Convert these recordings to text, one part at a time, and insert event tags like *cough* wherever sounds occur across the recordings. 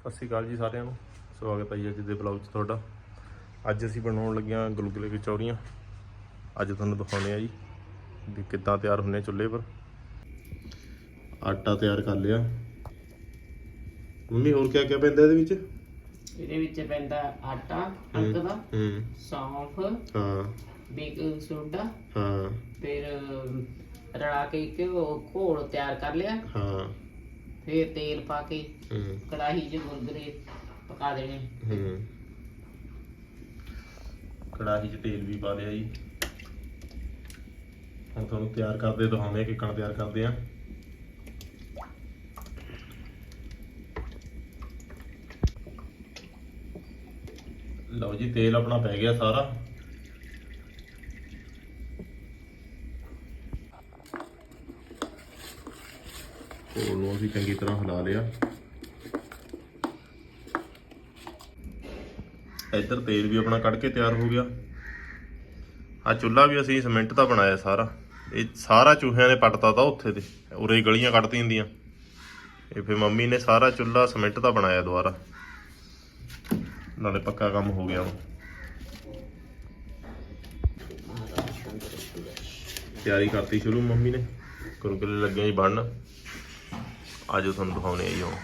ਸਤਿ ਸ਼੍ਰੀ ਅਕਾਲ ਜੀ ਸਾਰਿਆਂ ਨੂੰ। ਸਵਾਗਤ ਹੈ ਜੀ ਅੱਜ ਦੇ ਬਲੌਗ 'ਚ ਤੁਹਾਡਾ। ਅੱਜ ਅਸੀਂ ਬਣਾਉਣ ਲੱਗਿਆ ਗੁਲਗੁਲੇ ਕਚੌਰੀਆਂ ਅੱਜ ਤੁਹਾਨੂੰ ਦਿਖਾਉਣੇ ਆ ਜੀ ਵੀ ਕਿੱਦਾਂ ਤਿਆਰ ਹੁੰਨੇ ਚੁੱਲ੍ਹੇ ਪਰ। ਆਟਾ ਤਿਆਰ ਕਰ ਲਿਆ। ਮੰਮੀ ਹੋਰ ਕਿਆ ਕਿਆ ਪੈਂਦਾ ਇਹਦੇ ਵਿੱਚ? ਇਹਦੇ ਵਿੱਚ ਪੈਂਦਾ ਆਟਾ ਕਣਕ ਦਾ ਹੂੰ। ਸੌਂਫ ਹਾਂ। ਬੇਕਿੰਗ ਸੋਡਾ ਹਾਂ। ਫਿਰ ਰਲਾ ਕੇ ਇੱਕ ਉਹ ਘੋਲ ਤਿਆਰ ਕਰ ਲਿਆ। ਹਾਂ। ਫਿਰ ਤੇਲ ਪਾ ਕੇ ਹੂੰ। ਕੜਾਹੀ 'ਚ ਗੁਰਗੁਰੇ ਪਕਾ ਦੇਣੇ। ਹੂੰ। ਕੜਾਹੀ 'ਚ ਤੇਲ ਵੀ ਪਾ ਲਿਆ ਜੀ। ਹੁਣ ਤੁਹਾਨੂੰ ਤਿਆਰ ਕਰਦੇ ਦਿਖਾਉਂਦੇ ਆ ਕਿ ਕਣ ਤਿਆਰ ਕਰਦੇ ਆ। ਲਓ ਜੀ ਤੇਲ ਆਪਣਾ ਪੈ ਗਿਆ ਸਾਰਾ। ਕੋਲ ਨੂੰ ਅਸੀਂ ਚੰਗੀ ਤਰ੍ਹਾਂ ਹਿਲਾ ਲਿਆ। ਇੱਧਰ ਤੇਲ ਵੀ ਆਪਣਾ ਕੱਢ ਕੇ ਤਿਆਰ ਹੋ ਗਿਆ। ਆ ਚੁੱਲ੍ਹਾ ਵੀ ਅਸੀਂ ਸਿਮੈਂਟ ਦਾ ਬਣਾਇਆ ਸਾਰਾ। ਇਹ ਸਾਰਾ ਚੂਹਿਆਂ ਨੇ ਪੱਟਤਾ ਤਾ ਉੱਥੇ ਤੇ। ਉਰੇ ਗਲੀਆਂ ਕੱਢਤੀਆਂ ਹੁੰਦੀਆਂ। ਇਹ ਫਿਰ ਮੰਮੀ ਨੇ ਸਾਰਾ ਚੁੱਲ੍ਹਾ ਸਿਮੈਂਟ ਦਾ ਬਣਾਇਆ ਦੁਬਾਰਾ। ਨਾਲੇ ਪੱਕਾ ਕੰਮ ਹੋ ਗਿਆ ਹੁਣ। ਤਿਆਰੀ ਕਰਤੀ ਸ਼ੁਰੂ ਮੰਮੀ ਨੇ। ਕੁਰਕੁਰੇ ਲੱਗੇ ਜੀ ਬਣਨ। ਆਜੋ ਤੁਹਾਨੂੰ ਦਿਖਾਉਣੇ ਆ ਜੀ ਹੁਣ।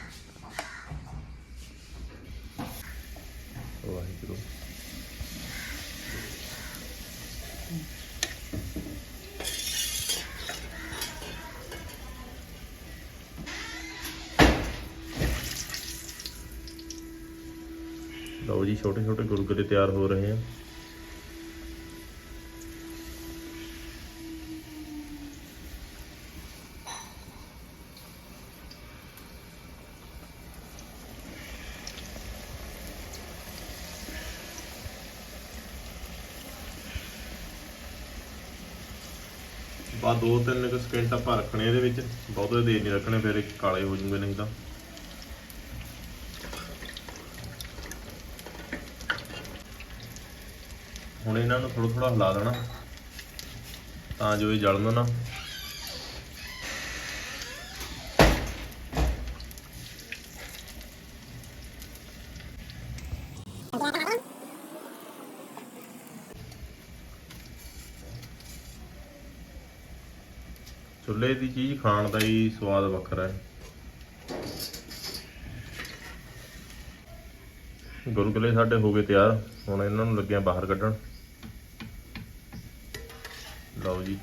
ਵਾਹਿਗੁਰੂ। ਲਓ ਜੀ ਛੋਟੇ ਛੋਟੇ ਗੁਰਗੁਰੇ ਤਿਆਰ ਹੋ ਰਹੇ ਆ। ਬਾ ਦੋ ਤਿੰਨ ਕੁ ਸਕਿੰਟ ਆਪਾਂ ਰੱਖਣੇ ਇਹਦੇ ਵਿੱਚ। ਬਹੁਤੇ ਦੇਰ ਨਹੀਂ ਰੱਖਣੇ, ਫਿਰ ਕਾਲੇ ਹੋ ਜੂਗੇ ਨਹੀਂ ਤਾਂ। ਹੁਣ ਇਹਨਾਂ ਨੂੰ ਥੋੜਾ ਥੋੜਾ ਹਿਲਾ ਦੇਣਾ, ਤਾਂ ਜੋ ਇਹ ਜਲਣ ਨਾ ਚੁੱਲ੍ਹੇ ਦੀ ਚੀਜ਼ ਖਾਣ ਦਾ ਹੀ ਸਵਾਦ ਵੱਖਰਾ ਹੈ। ਗੁਲਗੁਲੇ ਸਾਡੇ ਹੋ ਗਏ ਤਿਆਰ। ਹੁਣ ਇਹਨਾਂ ਨੂੰ ਲੱਗਿਆ ਬਾਹਰ ਕੱਢਣ। ਲਓ ਜੀ,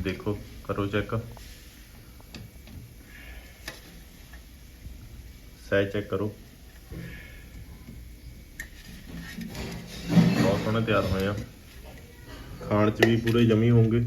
ਦੇਖੋ, ਕਰੋ ਚੈੱਕ। ਸਹਿ ਚੈੱਕ ਕਰੋ। ਬਹੁਤ ਸੋਹਣੇ ਤਿਆਰ ਹੋਏ ਆ। ਖਾਣ ਚ ਵੀ ਪੂਰੇ ਜਮੀ ਹੋਣਗੇ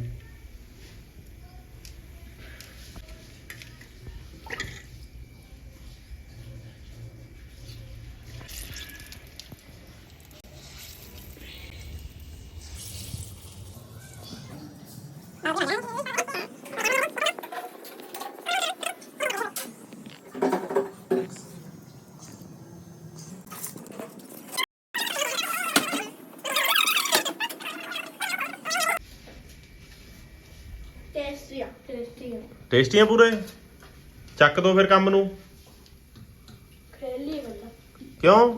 ਟੇਸਟੀ ਆ ਟੇਸਟੀ ਆ ਟੇਸਟੀਆਂ ਪੂਰੇ? ਚੱਕ ਦੋ ਫਿਰ ਕੰਮ ਨੂੰ। ਖੇਲੀ ਬੰਦਾ। ਕਿਉਂ?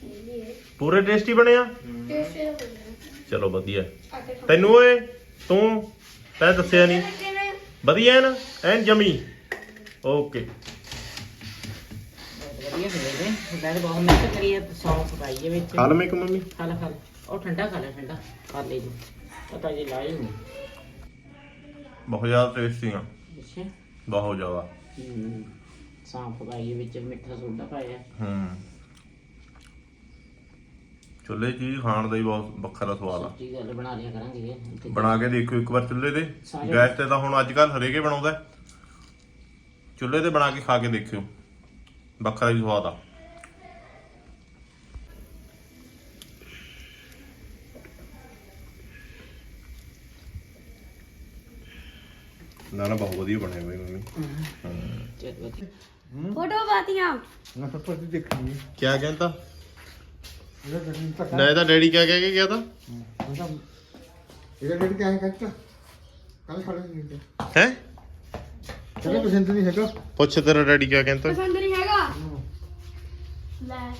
ਖੇਲੀ ਹੈ। ਪੂਰੇ ਟੇਸਟੀ ਬਣਿਆ ਟੇਸਟੀ ਦਾ ਬੰਦਾ ਚਲੋ ਵਧੀਆ। ਖਾ ਤੈਨੂੰ ਓਏ ਤੂੰ? ਤੈਂ ਦੱਸਿਆ ਨਹੀਂ। ਵਧੀਆ ਐਨ ਐਨ ਜਮੀ। ਓਕੇ। ਵਧੀਆ ਹੋਏ ਨੇ। ਬਹੁਤ ਮਿਹਨਤ ਕਰੀ ਹੈ ਸੌਂਫ ਪਾਈ ਹੈ ਵਿੱਚ। ਖਾ ਲਵੇਂ ਮੰਮੀ। ਖਾ ਲੈ ਖਾ ਲੈ। ਉਹ ਠੰਡਾ ਖਾ ਲੈ ਠੰਡਾ। ਕਰ ਲੈ ਜੀ ਪਤਾ ਜੀ ਲਾਈ ਨਹੀਂ ਬਹੁਤ ਜ਼ਿਆਦਾ ਟੇਸਟੀ ਆ ਅੱਛਾ ਬਹੁਤ ਜ਼ਿਆਦਾ। ਹੂੰ ਸੌਂਫ ਪਾਈ ਹੈ ਵਿੱਚ ਮਿੱਠਾ ਸੋਡਾ ਪਾਇਆ। ਹੂੰ। ਚੁੱਲ੍ਹੇ 'ਚ ਖਾਣ ਦਾ ਹੀ ਬਹੁਤ ਵੱਖਰਾ ਸਵਾਦ ਆ। ਸੱਚੀ ਗੱਲ ਬਣਾ ਲਿਆ ਕਰਾਂਗੇ। ਬਣਾ ਕੇ ਦੇਖਿਓ ਇੱਕ ਵਾਰ ਚੁੱਲ੍ਹੇ ਤੇ। ਸਾਰੇ- ਗੈਸ ਤੇ ਤਾਂ ਹੁਣ ਅੱਜ ਕੱਲ ਹਰੇਕੇ ਬਣਾਉਂਦਾ। ਹੈ। ਚੁੱਲ੍ਹੇ ਤੇ ਬਣਾ ਕੇ ਖਾ ਕੇ ਦੇਖਿਓ। ਵੱਖਰਾ ਹੀ ਸਵਾਦ ਆ। ਨਾ ਨਾ ਬਹੁਤ ਵਧੀਆ ਬਣੇ ਹੋਏ ਮੰਮੀ। ਫੋਟੋ ਪਾਤੀਆਂ। ਨਾ ਤਾਂ ਪਤੀ ਦੇਖਣੀ ਹੈ ਕੀ ਕਹਿੰਦਾ? ਇਹਦਾ ਗੱਡੀ ਤੱਕ ਨਾ ਇਹਦਾ ਡੈਡੀ ਕਿਆ ਕਹਿ ਕੇ ਗਿਆ ਤਾਂ? ਇਹਦਾ ਇਹਦਾ ਗੱਡੀ ਕਿਆ ਕੱਟ ਕੱਲ ਖੜੇ ਨਹੀਂ ਹੈ? ਚਲੋ ਪਸੰਦ ਨਹੀਂ ਹੈਗਾ। ਪੁੱਛ ਤੇਰਾ ਡੈਡੀ ਕਿਆ ਕਹਿੰਦਾ। ਪਸੰਦ ਨਹੀਂ ਹੈਗਾ? ਲੈ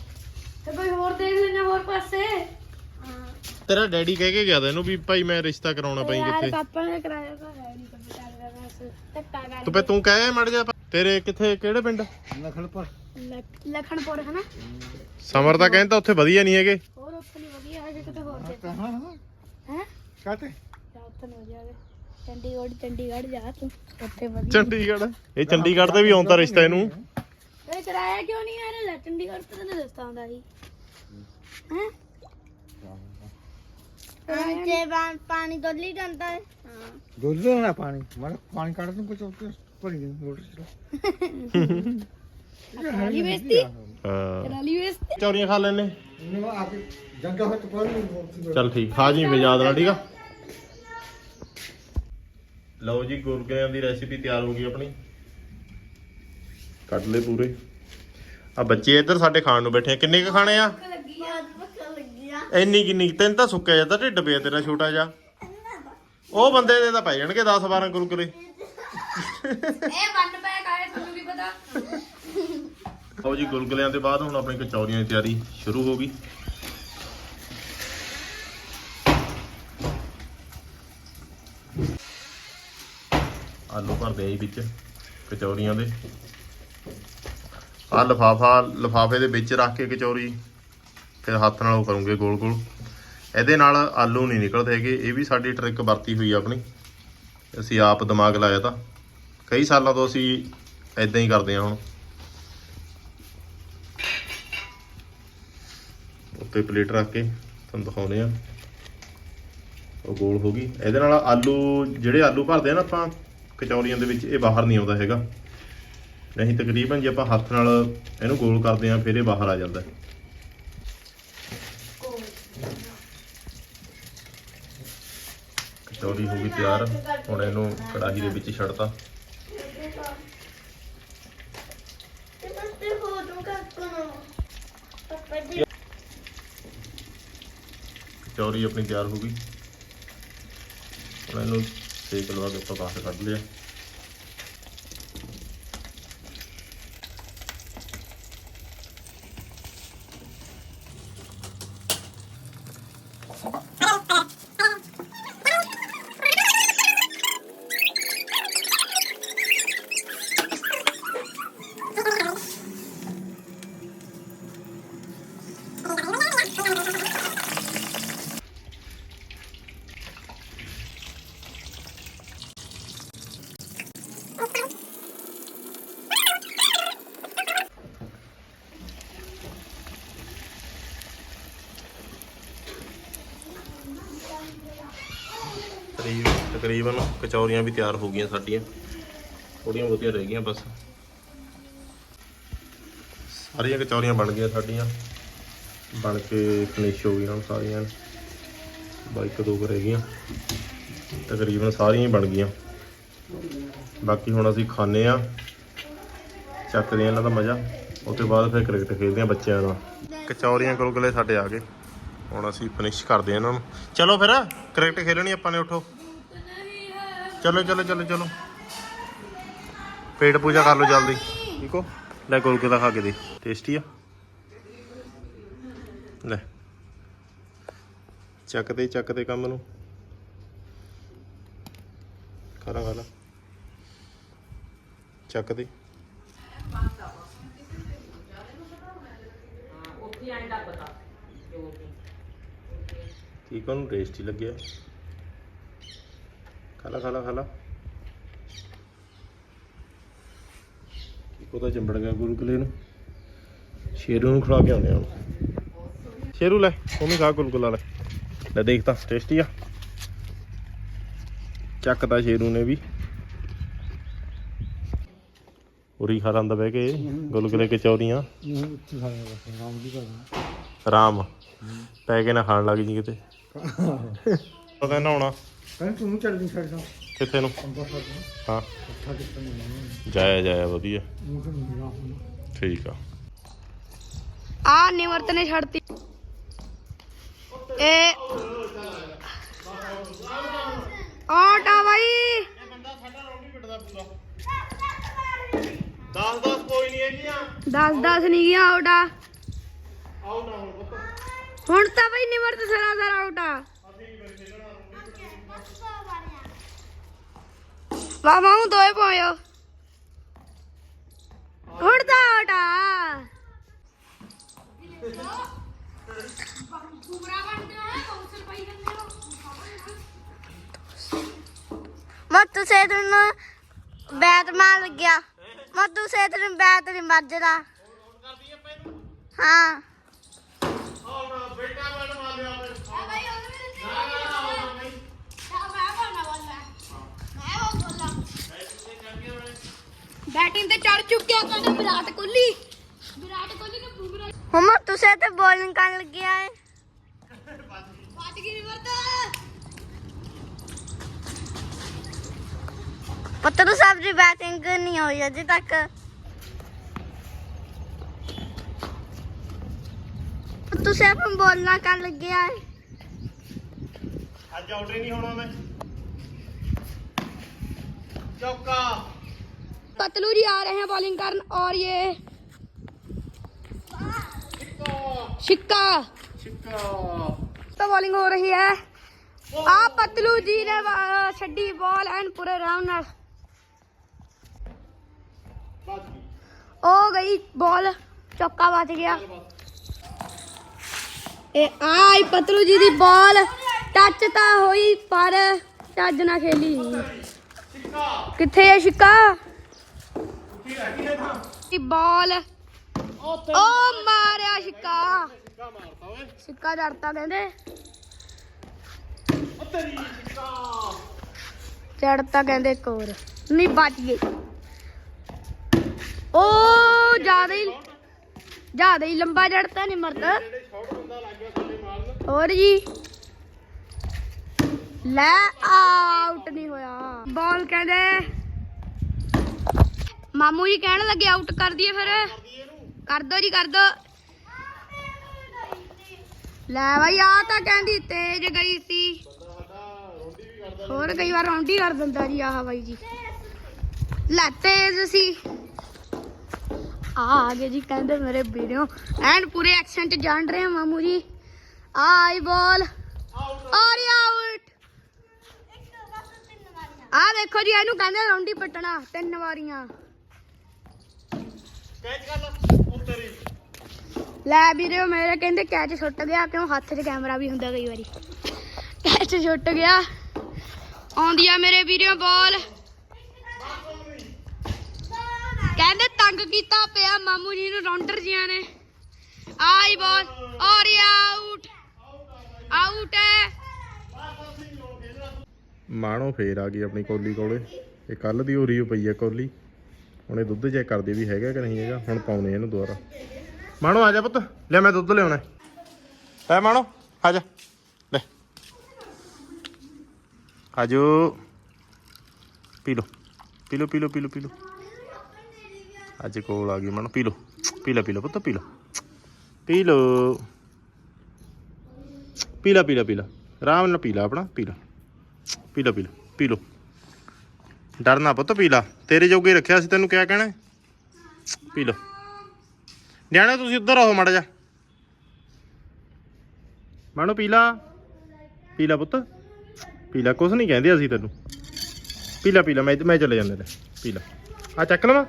ਤੇ ਕੋਈ ਹੋਰ ਦੇਖ ਲੈਣਾ ਹੋਰ ਪਾਸੇ? ਤੇਰਾ ਡੈਡੀ ਕਹਿ ਕੇ ਗਿਆ ਤਾ ਇਹਨੂੰ ਵੀ ਭਾਈ ਮੈਂ ਰਿਸ਼ਤਾ ਕਰਾਉਣਾ ਪਈ ਯਾਰ ਕਿੱਥੇ? ਪਾਪਾ ਨੇ ਕਰਾਇਆ ਤਾਂ ਹੈ ਨਹੀਂ ਦਾ ਬਸ ਧੱਕਾ ਕਰ ਤੂੰ ਪੇ ਤੂੰ ਕਹਿ ਮੜ ਜਾ ਤੇਰੇ ਕਿੱਥੇ ਕਿਹੜੇ ਪਿੰਡ? ਲਖਣ ਪਰ ਲਖ- ਲਖਣਪੁਰ ਹੈ ਨਾ ਸਮਰ ਤਾਂ ਕਹਿੰਦਾ ਉੱਥੇ ਵਧੀਆ ਨਹੀਂ ਹੈਗੇ। ਹੋਰ ਉੱਥੇ ਨਹੀਂ ਵਧੀਆ ਹੈ ਕਿਤੇ ਹੋਰ ਤੇ ਕਹਾਂ ਹੈ ਕਾਤੇ ਜਾ ਉੱਥੇ ਨੂੰ ਜਾਵੇ ਚੰਡੀਗੜ੍ਹ ਚੰਡੀਗੜ੍ਹ ਜਾ ਤੂੰ। ਉੱਥੇ ਵਧੀਆ। ਚੰਡੀਗੜ੍ਹ? ਇਹ ਚੰਡੀਗੜ੍ਹ ਤੇ ਵੀ ਆਉਂਦਾ ਰਿਸ਼ਤਾ ਇਹਨੂੰ। ਇਹ ਕਰਾਇਆ ਕਿਉਂ ਨਹੀਂ ਯਾਰ? ਲੈ ਚੰਡੀਗੜ੍ਹ ਤੇ ਤਾਂ ਰਸਤਾ ਆਉਂਦਾ ਸੀ। ਹੈ? ਜੇ ਪਾਣੀ ਡੋਲੀ ਜਾਂਦਾ ਹੈ। ਹਾਂ। ਦੁੱਧ ਲੈਣਾ ਪਾਣੀ। ਮੈਂ ਪਾਣੀ ਕੱਢ ਦੂੰ ਕੁਝ ਉੱਤੇ ਭਰੀ ਦੇ ਮੋਟਰ ਚ। *laughs* ਰਾਲੀ ਵੇਚਤੀ? ਹਾਂ। ਰਾਲੀ ਵੇਚਤੀ? ਚੌਰੀਆਂ ਖਾ ਲੈਨੇ ਇਹਨੂੰ ਆ ਕੇ ਜੰਗਾ ਹੱਥ ਪਰ ਨੂੰ ਚੱਲ ਠੀਕ ਖਾ ਜੀ ਵੀ ਯਾਦ ਨਾਲ ਠੀਕ ਆ? ਲਓ ਜੀ ਗੁਰਗਿਆਂ ਦੀ ਰੈਸਿਪੀ ਤਿਆਰ ਹੋ ਗਈ ਆਪਣੀ। ਕੱਢ ਲੈ ਪੂਰੇ। ਆ ਬੱਚੇ ਇੱਧਰ ਸਾਡੇ ਖਾਣ ਨੂੰ ਬੈਠੇ ਆ। ਕਿੰਨੇ ਕ ਖਾਣੇ ਆ? ਲੱਗੀ। ਇੰਨੀ ਕਿੰਨੀ ਤੈਨੂੰ ਤਾਂ ਸੁੱਕਿਆ ਜਾਂਦਾ ਢਿੱਡ ਪਿਆ ਤੇਰਾ ਛੋਟਾ ਜਿਹਾ। ਉਹ ਬੰਦੇ ਦੇ ਤਾਂ ਪੈ ਜਾਣਗੇ 10 12 ਕੁਰਕਰੇ ਇਹ ਬੰਦ ਪੈ ਕਾਏ ਤੁਹਾਨੂੰ ਕੀ ਪਤਾ? ਲਓ ਜੀ ਗੁਲਗੁਲਿਆਂ ਦੇ ਬਾਅਦ ਹੁਣ ਆਪਣੀ ਕਚੌਰੀਆਂ ਦੀ ਤਿਆਰੀ ਸ਼ੁਰੂ ਹੋ ਗਈ। ਆਲੂ ਭਰਦੇ ਆ ਜੀ ਵਿੱਚ ਕਚੌਰੀਆਂ ਦੇ। ਆ ਲਫਾਫਾ ਲਫਾਫੇ ਦੇ ਵਿੱਚ ਰੱਖ ਕੇ ਕਚੌਰੀ। ਫਿਰ ਹੱਥ ਨਾਲ ਉਹ ਕਰੂੰਗੇ ਗੋਲ ਗੋਲ। ਇਹਦੇ ਨਾਲ ਆਲੂ ਨਹੀਂ ਨਿਕਲਦੇ ਹੈਗੇ, ਇਹ ਵੀ ਸਾਡੀ ਟ੍ਰਿਕ ਵਰਤੀ ਹੋਈ ਆ ਆਪਣੀ। ਅਸੀਂ ਆਪ ਦਿਮਾਗ ਲਾਇਆ ਤਾਂ। ਕਈ ਸਾਲਾਂ ਤੋਂ ਅਸੀਂ ਇਦਾਂ ਹੀ ਕਰਦੇ ਆ ਹੁਣ। ਉੱਤੇ ਪਲੇਟ ਰੱਖ ਕੇ ਤੁਹਾਨੂੰ ਦਿਖਾਉਨੇ ਆ। ਉਹ ਗੋਲ ਹੋ ਗਈ। ਇਹਦੇ ਨਾਲ ਆਲੂ, ਜਿਹੜੇ ਆਲੂ ਭਰਦੇ ਆ ਨਾ ਆਪਾਂ ਕਚੌਰੀਆਂ ਦੇ ਵਿੱਚ, ਇਹ ਬਾਹਰ ਨਹੀਂ ਆਉਂਦਾ ਹੈਗਾ। ਨਹੀਂ ਤਕਰੀਬਨ ਜੇ ਆਪਾਂ ਹੱਥ ਨਾਲ ਇਹਨੂੰ ਗੋਲ ਕਰਦੇ ਆ, ਫਿਰ ਇਹ ਬਾਹਰ ਆ ਜਾਂਦਾ। ਹੈ। ਕਚੌਰੀ ਹੋ ਗਈ ਤਿਆਰ। ਹੁਣ ਇਹਨੂੰ ਕੜਾਹੀ ਦੇ ਵਿੱਚ ਛੱਡਤਾ। ਤੇ ਕਚੌਰੀ ਆਪਣੀ ਤਿਆਰ ਹੋ ਗਈ। ਹੁਣ ਇਹਨੂੰ ਸੇਕ ਲਵਾ ਕੇ ਆਪਾਂ ਬਾਹਰ ਕੱਢ ਲਿਆ। ਤਕਰੀਬਨ ਕਚੌਰੀਆਂ ਵੀ ਤਿਆਰ ਹੋ ਗਈਆਂ ਸਾਡੀਆਂ। ਥੋੜੀਆਂ ਬਹੁਤੀਆਂ ਰਹਿ ਗਈਆਂ ਬਸ। ਸਾਰੀਆਂ ਕਚੌਰੀਆਂ ਬਣ ਗਈਆਂ ਸਾਡੀਆਂ। ਬਣ ਕੇ ਫਿਨਿਸ਼ ਹੋ ਗਈਆਂ ਹੁਣ ਸਾਰੀਆਂ। ਬਾਈ ਇੱਕ ਦੋ ਕੁ ਰਹਿ ਗਈਆਂ। ਤਕਰੀਬਨ ਸਾਰੀਆਂ ਹੀ ਬਣ ਗਈਆਂ। ਬਾਕੀ ਹੁਣ ਅਸੀਂ ਖਾਣੇ ਆ ਚੱਕਦੇ ਆ ਇਹਨਾਂ ਦਾ ਮਜ਼ਾ। ਉਸ ਤੋਂ ਬਾਅਦ ਫਿਰ ਕ੍ਰਿਕਟ ਖੇਡਦੇ ਆ ਬੱਚਿਆਂ ਨਾਲ। ਕਚੌਰੀਆਂ ਗੁਲਗੁਲੇ ਸਾਡੇ ਆ ਗਏ। ਹੁਣ ਅਸੀਂ ਫਿਨਿਸ਼ ਕਰਦੇ ਆ ਇਹਨਾਂ ਨੂੰ। ਚਲੋ ਫਿਰ, ਕ੍ਰਿਕਟ ਖੇਡਣੀ ਆਪਾਂ ਨੇ, ਉਠੋ। ਚਲੋ ਚਲੋ ਚਲੋ ਚਲੋ। ਪੇਟ ਪੂਜਾ ਕਰ ਲਓ ਜਲਦੀ। ਠੀਕ ਹੋ? ਲੈ ਗੁਲਗੁਲਾ ਖਾ ਕੇ ਦੇ। ਟੇਸਟੀ ਆ। ਲੈ। ਚੱਕ ਦੇ ਚੱਕ ਦੇ ਕੰਮ ਨੂੰ। ਖਾਣਾ ਖਾ ਲਾ ਚੱਕ ਦੇ ਉੱਥੇ ਆਏ ਦਾ ਪਤਾ ਜੋ ਵੀ। ਠੀਕ ਉਹਨੂੰ ਟੇਸਟੀ ਲੱਗਿਆ? ਖਾ ਲਾ ਖਾ ਲਾ ਖਾ ਲਾ ਉਹਦਾ ਚੰਬੜ ਗਿਆ ਗੁਲਗੁਲੇ ਨੂੰ। ਸ਼ੇਰੂ ਨੂੰ ਖਵਾ ਕੇ ਆਉਂਦੇ ਆ ਸ਼ੇਰੂ ਲੈ ਉਹ ਵੀ ਖਾ ਗੁਲਗੁਲਾ ਲੈ। ਲੈ ਦੇਖ ਤਾਂ ਟੇਸਟੀ ਆ। ਚੱਕਦਾ ਸ਼ੇਰੂ ਨੇ ਵੀ। ਉਰੀ ਖਾ ਲੰਦਾ ਬਹਿ ਕੇ ਗੁਲਗੁਲੇ ਕਚੌਰੀਆਂ ਰਾਮ। ਪੈ ਕੇ ਨਾ ਖਾਣ ਲੱਗ ਜੀ ਕਿਤੇ। *laughs* ਪਤਾ ਨਹਾਉਣਾ ਕਹਿੰਦਾ ਤੂੰ ਚੱਲ ਨਹੀਂ ਸਕਦਾ ਕਿੱਥੇ ਨੂੰ? ਅੰਬਾ ਸਕਦਾ ਹਾਂ। ਅੱਠਾ ਕਿੱਥੇ ਨਹੀਂ ਜਾਇਆ ਜਾਇਆ ਵਧੀਆ। ਉਹ ਤਾਂ ਨਹੀਂ ਹੁਣ। ਠੀਕ ਆ। ਆ ਨਿਮਰਤ ਨੇ ਛੱਡਤੀ। ਇਹ ਆਟਾ ਬਾਈ। ਇਹ ਬੰਦਾ ਸਾਡਾ ਰੌਂਡੀ ਪਿੱਟਦਾ ਪੂਰਾ 10 10 ਕੋਈ ਨਹੀਂ ਹੈਗੀਆਂ 10 10 ਨਹੀਂ ਗਿਆ ਆਟਾ ਹੁਣ ਤਾਂ ਬਈ ਨਿਮਰਤ ਸਰਾਸਰ ਆਊਟ ਆ। ਵਾਹ ਮਾਉ ਦੋਏ ਪਾਇਓ। ਹੁਣ ਮੱਤੂ ਸੇਤ ਨੂੰ ਬੈਟ ਮਾਰ ਲੱਗਿਆ ਮੱਤੂ ਸੇਤ ਨੂੰ ਬੈਟ ਨਹੀਂ ਵੱਜਦਾ। ਹਾਂ। ਬੈਟਿੰਗ ਤੇ ਚੜ ਚੁੱਕਿਆ ਕਹਿੰਦੇ ਵਿਰਾਟ ਕੋਹਲੀ। ਵਿਰਾਟ ਕੋਹਲੀ ਨੇ ਬੂਮਰਾ ਹਮਾ ਤੁਸੀਂ ਤੇ ਬੋਲਿੰਗ ਕਰਨ ਲੱਗਿਆ ਹੈ ਵੱਜ ਗਈ ਨਿਮਰਤ ਪੱਤਰ ਸਾਹਿਬ ਦੀ ਬੈਟਿੰਗ ਨਹੀਂ ਹੋਈ ਅਜੇ ਤੱਕ। ਤੁਸੀਂ ਆਪ ਬੋਲਣਾ ਕਰਨ ਲੱਗਿਆ ਹੈ ਅੱਜ ਆਊਟ ਹੀ ਨਹੀਂ ਹੋਣਾ ਮੈਂ। ਚੌਕਾ। पतलू जी आ रहे हैं बॉलिंग करन और ये शिक्का ਛਿੱਕਾ तो बॉलिंग हो रही है आ पतलू जी ने वा- छड्डी बॉल एंड पूरे राउंड नाल हो गई बॉल चौका बच गया ਇਹ ਆਈ ਪਤਲੂ ਜੀ ਦੀ ਬਾਲ ਟੱਚ ਤਾਂ ਹੋਈ ਪਰ ਚੱਜ ਨਾ ਖੇਲੀ ਕਿੱਥੇ ਹੈ ਛਿੱਕਾ ਦੀ ਬਾਲ। ਉਹ ਮਾਰਿਆ ਛਿੱਕਾ ਛਿੱਕਾ ਜੜਤਾ ਕਹਿੰਦੇ। ਚੜਤਾ ਕਹਿੰਦੇ ਇੱਕ ਹੋਰ। ਨਹੀਂ ਬਚ ਗਈ। ਉਹ ਜ਼ਿਆਦਾ ਹੀ ਜ਼ਿਆਦਾ ਹੀ ਲੰਬਾ ਜੜਤਾ ਨਹੀਂ ਮਰਦਾ। ਹੋਰ ਜੀ। ਲੈ ਆਊਟ ਨਹੀਂ ਹੋਇਆ। ਬਾਲ ਕਹਿੰਦੇ ਮਾਮੂ ਜੀ ਕਹਿਣ ਲੱਗੇ ਆਊਟ ਕਰ ਦਈਏ ਫਿਰ। ਕਰ ਦੋ ਜੀ ਕਰ ਦੋ। ਲੈ ਬਾਈ ਆ ਤਾਂ ਕਹਿੰਦੀ ਤੇਜ ਗਈ ਸੀ। ਹੋਰ ਕਈ ਵਾਰ ਰੌਂਡੀ ਕਰ ਦਿੰਦਾ ਜੀ ਆਹ ਬਾਈ ਜੀ। ਲੈ ਤੇਜ ਸੀ। ਆ ਆ ਗਏ ਜੀ ਕਹਿੰਦੇ ਮੇਰੇ ਵੀਡੀਓ ਐਂਡ ਪੂਰੇ ਐਕਸ਼ਨ ਚ ਜਾਣ ਰਹੇ ਆ ਮਾਮੂ ਜੀ। ਆਈ ਬਾਲ ਔਰ ਆਊਟ ਆ ਦੇਖੋ ਜੀ ਇਹਨੂੰ ਕਹਿੰਦੇ ਰੌਂਡੀ ਪਟਣਾ ਤਿੰਨ ਵਾਰੀਆਂ। ਕੈਚ ਕਰ ਲੈ ਉੱਤਰੀ ਲੈ ਵੀਰੇ ਮੇਰੇ ਕਹਿੰਦੇ ਕੈਚ ਛੁੱਟ ਗਿਆ ਕਿਉਂ ਹੱਥ 'ਚ ਕੈਮਰਾ ਵੀ ਹੁੰਦਾ ਕਈ ਵਾਰੀ। ਕੈਚ ਛੁੱਟ ਗਿਆ। ਆਉਂਦੀ ਆ ਮੇਰੇ ਵੀਰੇ ਬਾਲ। ਕਹਿੰਦੇ ਤੰਗ ਕੀਤਾ ਪਿਆ ਮਾਮੂ ਜੀ ਨੂੰ ਰੌਂਡਰ ਜੀਆਂ ਨੇ। ਆਈ ਬਾਲ ਔਰ ਆਊਟ ਆਊਟ ਹੈ। ਮਾਣੋ ਫੇਰ ਆ ਗਈ ਆਪਣੀ ਕੋਲੀ ਕੋਲੇ। ਇਹ ਕੱਲ ਦੀ ਹੋ ਰਹੀ ਪਈ ਹੈ ਕੋਲੀ। ਹੁਣ ਇਹ ਦੁੱਧ ਚੈੱਕ ਕਰਦੇ ਵੀ ਹੈਗਾ ਕਿ ਨਹੀਂ ਹੈਗਾ, ਹੁਣ ਪਾਉਨੇ ਇਹਨੂੰ ਦੁਬਾਰਾ। ਮਾਣੋ, ਆ ਜਾ ਪੁੱਤ ਲੈ ਮੈਂ ਦੁੱਧ ਲਿਆਉਣਾ। ਹੈ ਮਾਣੋ, ਆ ਜਾ, ਲੈ। ਆਜੋ ਪੀ ਲੋ ਪੀ ਲੋ ਪੀ ਲੋ ਪੀ ਲੋ ਪੀ ਲੋ ਅੱਜ ਕੋਲ ਆ ਗਈ ਮਾਣੋ, ਪੀ ਲੋ ਪੀ ਲੈ ਪੀ ਲੋ ਪੁੱਤ, ਪੀ ਲੋ ਪੀ ਲੋ ਪੀ ਲੈ ਪੀ ਲੈ ਪੀ ਲੈ। ਆਰਾਮ ਨਾਲ ਪੀ ਲੈ ਆਪਣਾ, ਪੀ ਲੈ। ਪੀ ਲਓ ਪੀ ਲਓ ਪੀ ਲਓ। ਡਰਨਾ ਪੁੱਤ, ਪੀ ਲਾ। ਤੇਰੇ ਜੋਗੇ ਰੱਖਿਆ ਸੀ ਤੈਨੂੰ ਕਿਆ ਕਹਿਣਾ ਹੈ? ਪੀ ਲਓ। ਨਿਆਣੇ, ਤੁਸੀਂ ਉੱਧਰ ਆਓ ਮੜ ਜਾ ਮਾਣੋ, ਪੀ ਲਾ। ਪੀ ਲਾ ਪੁੱਤ। ਪੀ ਲਾ, ਕੁਛ ਨਹੀਂ ਕਹਿੰਦੇ ਅਸੀਂ ਤੈਨੂੰ। ਪੀ ਲਾ ਪੀ ਲਾ, ਮੈਂ ਮੈਂ ਚਲੇ ਜਾਂਦੇ ਨੇ ਪੀ ਲਾ। ਆ ਚੱਕ ਲਵਾਂ।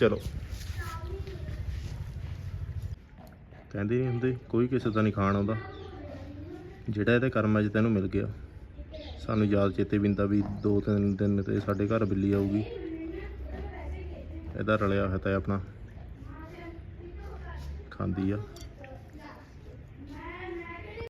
ਚਲੋ। ਕਹਿੰਦੇ ਨਹੀਂ ਹੁੰਦੇ, ਕੋਈ ਕਿਸੇ ਦਾ ਨਹੀਂ ਖਾਣ ਆਉਂਦਾ। ਜਿਹੜਾ ਇਹਦੇ ਕਰਮਾਂ 'ਚ ਤੈਨੂੰ ਮਿਲ ਗਿਆ। ਸਾਨੂੰ ਯਾਦ ਚੇਤੇ ਬਿੰਦਾ ਵੀ ਦੋ ਤਿੰਨ ਦਿਨ ਤੇ ਸਾਡੇ ਘਰ ਬਿੱਲੀ ਆਊਗੀ। ਇਹਦਾ ਰਲਿਆ ਹੋਇਆ ਤਾਂ ਆਪਣਾ। ਖਾਂਦੀ ਆ।